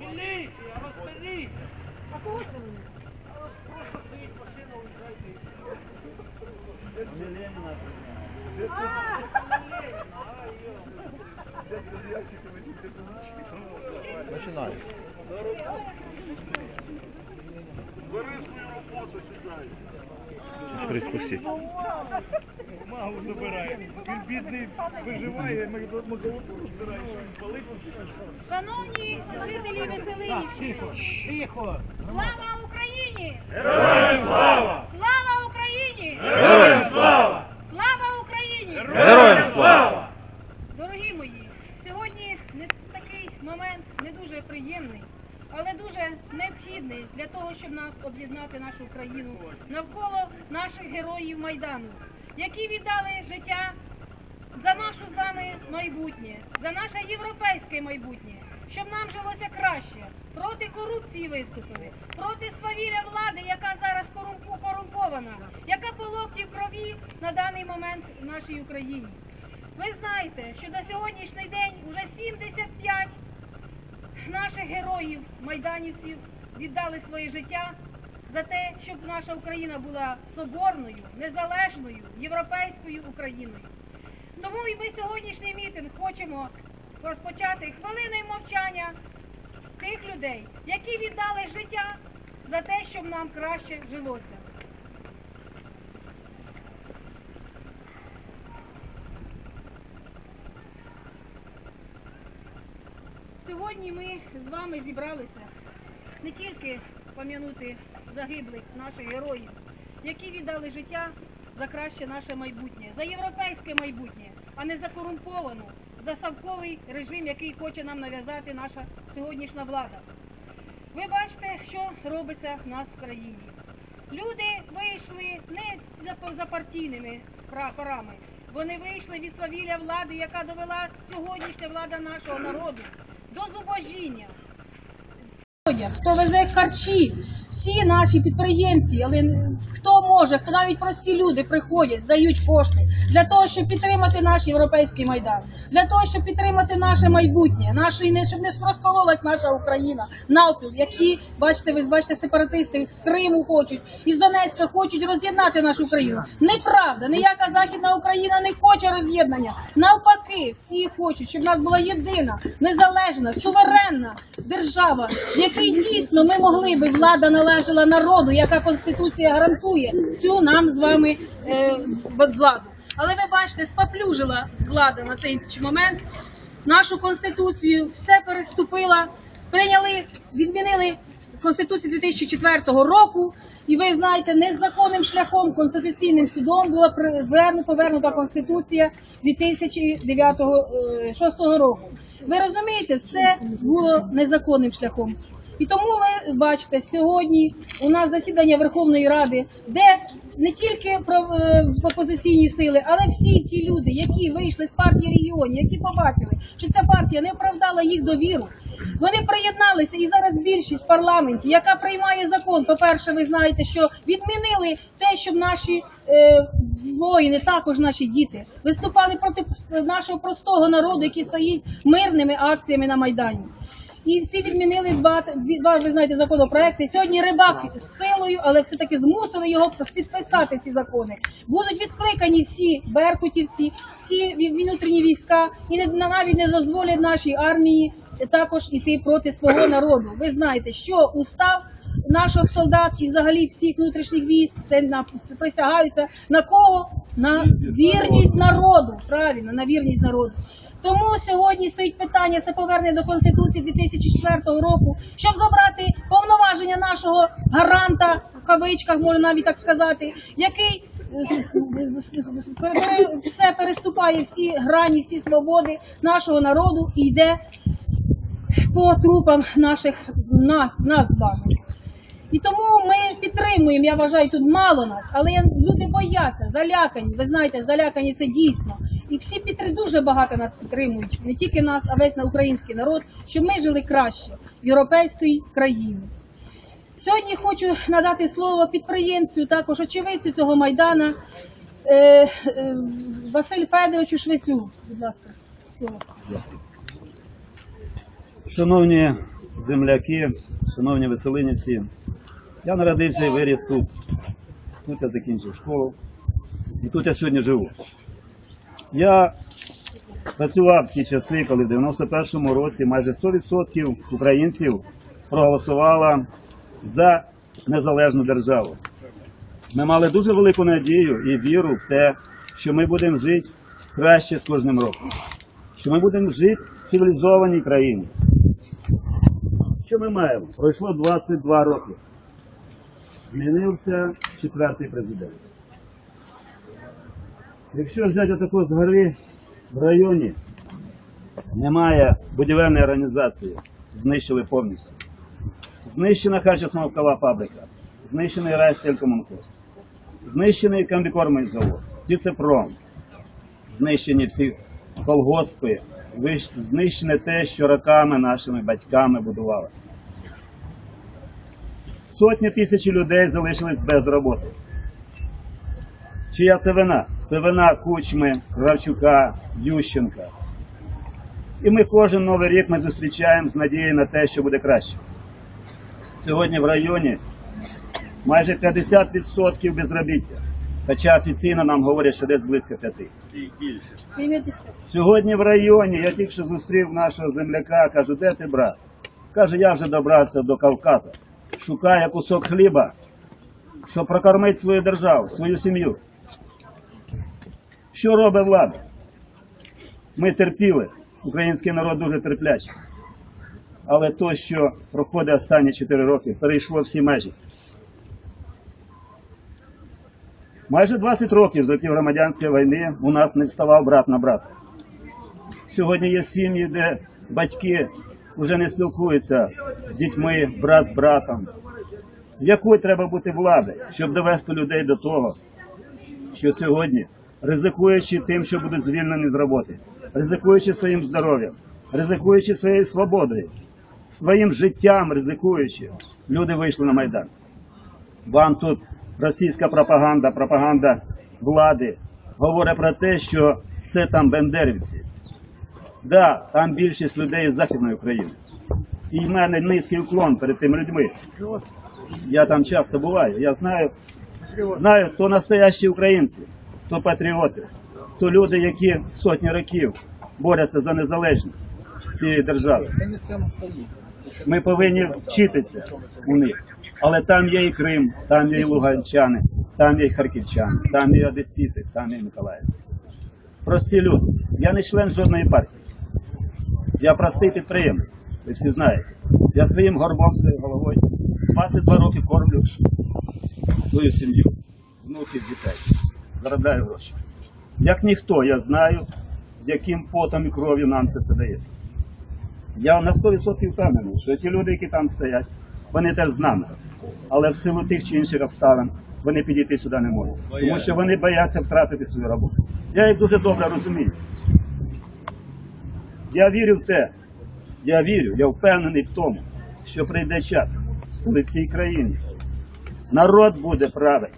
Міліція, розберіться! А кого це вони? Просто стоїть машина, уїжджайте і все. Починай. Бери свою роботу сюди. Приспустіть. Магу забирає. Він бідний виживає, ми макулатуру він палить. Шановні жителі Веселинівщини, Тихо, тихо! слава Україні! Героям слава! Слава Україні! Героям слава! Слава Україні! Героям слава! Дорогі мої, сьогодні не такий момент не дуже приємний, але дуже необхідний для того, щоб нас об'єднати нашу країну навколо наших героїв Майдану, які віддали життя за нашу з вами майбутнє, за наше європейське майбутнє, щоб нам жилося краще, проти корупції виступили, проти свавілля влади, яка зараз корумпована, яка по локті в крові на даний момент в нашій Україні. Ви знаєте, що на сьогоднішній день вже 75 наших героїв, майданівців, віддали своє життя за те, щоб наша Україна була соборною, незалежною, європейською Україною. Тому і ми сьогоднішній мітинг хочемо розпочати хвилиною мовчання тих людей, які віддали життя за те, щоб нам краще жилося. Сьогодні ми з вами зібралися не тільки пам'янути загиблих наших героїв, які віддали життя за краще наше майбутнє, за європейське майбутнє, а не за корумповану, за савковий режим, який хоче нам нав'язати наша сьогоднішня влада. Ви бачите, що робиться в нас в країні. Люди вийшли не за, партійними прапорами. Вони вийшли від свавілля влади, яка довела сьогоднішня влада нашого народу до зубожіння. Хто везе харчі, всі наші підприємці, але хто може, хто навіть прості люди приходять, здають кошти для того, щоб підтримати наш європейський майдан, для того, щоб підтримати наше майбутнє, нашої не щоб не розкололась наша Україна, навпіл, які бачите, ви бачите, сепаратисти з Криму хочуть із Донецька хочуть роз'єднати нашу країну. Неправда, ніяка західна Україна не хоче роз'єднання. Навпаки, всі хочуть, щоб нас була єдина, незалежна, суверенна держава, в якій дійсно ми могли би влада належала народу, яка конституція гарантує цю нам з вами е, владу. Але ви бачите, споплюжила влада на цей момент нашу конституцію, все переступила, прийняли, відмінили конституцію 2004 року. І ви знаєте, незаконним шляхом конституційним судом була повернута конституція 2006 року. Ви розумієте, це було незаконним шляхом. І тому ви бачите, сьогодні у нас засідання Верховної Ради, де не тільки е, опозиційні сили, але всі ті люди, які вийшли з партії регіонів, які побачили, що ця партія не оправдала їх довіру. Вони приєдналися і зараз більшість в парламенті, яка приймає закон. По-перше, ви знаєте, що відмінили те, щоб наші е, воїни, також наші діти, виступали проти нашого простого народу, який стоїть мирними акціями на майдані. І всі відмінили два, два ви знаєте, законопроекти. Сьогодні рибак з силою, але все-таки змусили його підписати ці закони. Будуть відкликані всі беркутівці, всі внутрішні війська, і не, навіть не дозволять нашій армії також іти проти свого народу. Ви знаєте, що устав наших солдат і взагалі всіх внутрішніх військ це на присягаються на кого? На вірність народу. Правильно, на вірність народу. Тому сьогодні стоїть питання це повернення до Конституції 2004 року, щоб забрати повноваження нашого гаранта, в кавичках можна навіть так сказати, який е, все переступає всі грані, всі свободи нашого народу і йде по трупам наших нас, нас вами. І тому ми підтримуємо, я вважаю, тут мало нас, але люди бояться, залякані. Ви знаєте, залякані це дійсно. І всі підтри- дуже багато нас підтримують, не тільки нас, а весь на український народ, щоб ми жили краще в європейській країні. Сьогодні хочу надати слово підприємцю, також очевидцю цього майдана, е, е, Василь Федоровичу Швецю, будь ласка, слово. Шановні земляки, шановні веселинівці, я народився і виріс тут. Тут я закінчив школу. І тут я сьогодні живу. Я працював ті часи, коли в 91-му році майже 100% українців проголосувало за незалежну державу. Ми мали дуже велику надію і віру в те, що ми будемо жити краще з кожним роком, що ми будемо жити в цивілізованій країні. Що ми маємо? Пройшло 22 роки. Змінився четвертий президент. Якщо взяти таку згори в районі, немає будівельної організації, знищили повністю. Знищена харчосмовкова фабрика, знищений райстелькомунхоз, знищений комбікормовий завод, Тіцепром, знищені всі колгоспи, знищене те, що роками нашими батьками будували. Сотні тисяч людей залишились без роботи. Чия це вина? Це вина Кучми, Кравчука, Ющенка. І ми кожен новий рік ми зустрічаємо з надією на те, що буде краще. Сьогодні в районі майже 50% безробіття. Хоча офіційно нам говорять, що десь близько 5. 70. Сьогодні в районі я тільки що зустрів нашого земляка, кажу, де ти брат? Каже, я вже добрався до Кавказу. Шукає кусок хліба, щоб прокормити свою державу, свою сім'ю. Що робить влада? Ми терпіли. Український народ дуже терплячий. Але то, що проходить останні 4 роки, перейшло всі межі. Майже 20 років з років громадянської війни у нас не вставав брат на брата. Сьогодні є сім'ї, де батьки вже не спілкуються з дітьми, брат з братом. Якою треба бути влади, щоб довести людей до того, що сьогодні, ризикуючи тим, що будуть звільнені з роботи, ризикуючи своїм здоров'ям, ризикуючи своєю свободою, своїм життям ризикуючи, люди вийшли на Майдан. Вам тут російська пропаганда, пропаганда влади говорить про те, що це там бендерівці. Да, там більшість людей з Західної України. І в мене низький уклон перед тими людьми. Я там часто буваю. Я знаю, знаю, хто настоящі українці, хто патріоти, хто люди, які сотні років борються за незалежність цієї держави. Ми повинні вчитися у них. Але там є і Крим, там є і Луганчани, там є і харківчани, там є і Одесіти, там є і Миколаївці. Прості люди. Я не член жодної партії. Я простий підприємець. Ви всі знаєте. Я своїм горбом, своєю головою 22 роки кормлю свою сім'ю, внуків, дітей. Заробляю гроші. Як ніхто, я знаю, з яким потом і кров'ю нам це все дається. Я на 100% впевнений, що ті люди, які там стоять, вони теж з нами. Але в силу тих чи інших обставин вони підійти сюди не можуть. Тому що вони бояться втратити свою роботу. Я їх дуже добре розумію. Я вірю в те, я вірю, я впевнений в тому, що прийде час, коли в цій країні народ буде правити.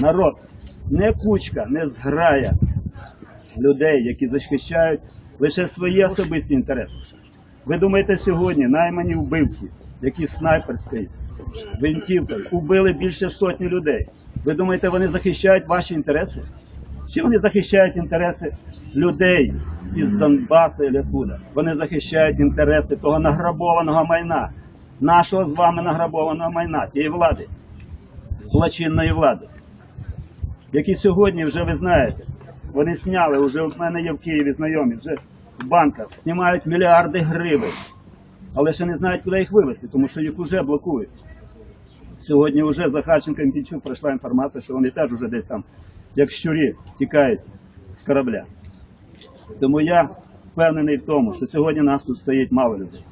Народ, не кучка, не зграя людей, які захищають лише свої особисті інтереси. Ви думаєте, сьогодні наймані вбивці, які снайперською гвинтівкою убили більше сотні людей. Ви думаєте, вони захищають ваші інтереси? Чи вони захищають інтереси людей із Донбасу і откуда? Вони захищають інтереси того награбованого майна, нашого з вами награбованого майна, тієї влади, злочинної влади, які сьогодні вже ви знаєте, вони сняли, вже в мене є в Києві знайомі, вже в банках знімають мільярди гривень, але ще не знають, куди їх вивезти, тому що їх вже блокують. Сьогодні вже Захарченко і Мітчук пройшла інформація, що вони теж вже десь там, як щурі, тікають з корабля. Тому я впевнений в тому, що сьогодні нас тут стоїть мало людей.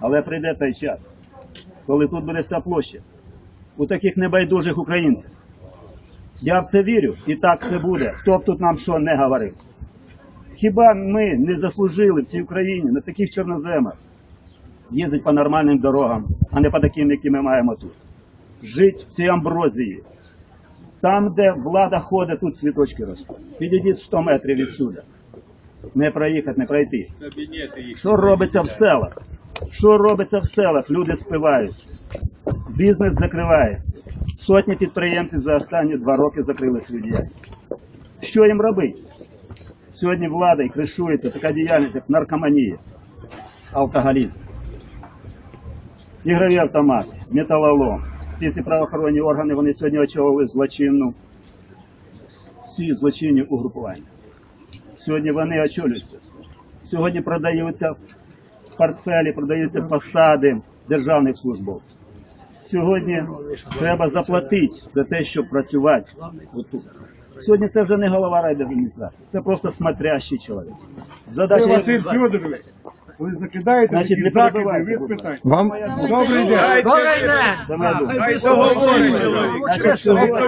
Але прийде той час, коли тут буде вся площа у таких небайдужих українців. Я в це вірю, і так це буде. Хто б тут нам що не говорив. Хіба ми не заслужили в цій Україні на таких чорноземах їздити по нормальним дорогам, а не по таким, які ми маємо тут? Жити в цій амброзії, Там, де влада ходить, тут цвіточки ростуть. Підійдіть 100 метрів відсюди. Не проїхати, не пройти. Що робиться в селах? Що робиться в селах? Люди спиваються. Бізнес закривається. Сотні підприємців за останні два роки закрили свою діяльність. Що їм робити? Сьогодні влада і кришується така діяльність, як наркоманія, алкоголізм, ігрові автомати, металолом. Всі ці правоохоронні органи вони сьогодні очолили злочинну, всі злочинні угрупування. Сьогодні вони очолюють це все. Сьогодні продаються портфелі, продаються посади державних службовців. Сьогодні треба заплатити за те, щоб працювати отут. Сьогодні це вже не голова райдержадміністрації, це просто смотрящий чоловік. Задача Василь Федорович, ви закидаєте Значить, не закиди, перебивайте, ви будь ласка. Вам Добрий день. Думка. Значить, сьогодні,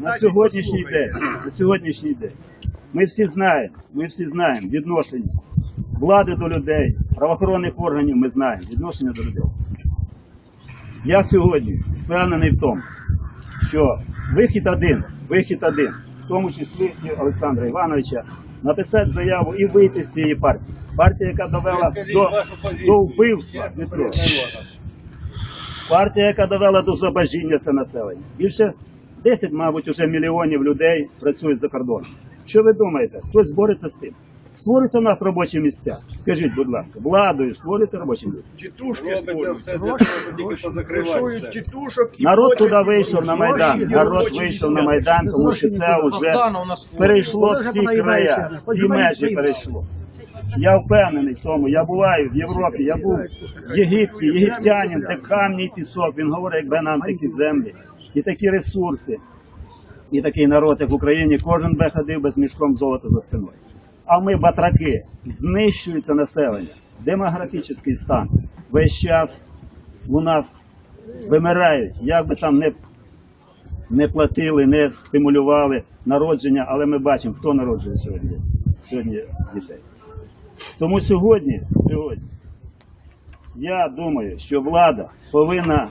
на сьогоднішній день, на сьогоднішній день, ми всі знаємо, ми всі знаємо відношення влади до людей, правоохоронних органів ми знаємо, відношення до людей. Я сьогодні впевнений в тому, що вихід один, вихід один, в тому числі і Олександра Івановича, написати заяву і вийти з цієї партії. Партія, яка довела до, до вбивства, Дмитро. Партія, яка довела до зубожіння це населення. Більше 10, мабуть, уже мільйонів людей працюють за кордоном. Що ви думаєте? Хтось бореться з тим? Створюються в нас робочі місця. Скажіть, будь ласка, владою створюєте робочі місця? Тітушки створюються. Кришують тітушок. Народ туди вийшов на Майдан. Народ вийшов на Майдан, тому що це вже перейшло всі края, всі межі перейшло. Я впевнений в тому. Я буваю в Європі, я був в Єгипті, єгиптянин, де камні і пісок. Він говорить, якби нам такі землі і такі ресурси, і такий народ, як в Україні, кожен би ходив без мішком золота за спиною. А ми батраки, знищується населення, демографічний стан. Весь час у нас вимирають, як би там не, не платили, не стимулювали народження, але ми бачимо, хто народжує сьогодні, сьогодні дітей. Тому сьогодні, сьогодні я думаю, що влада повинна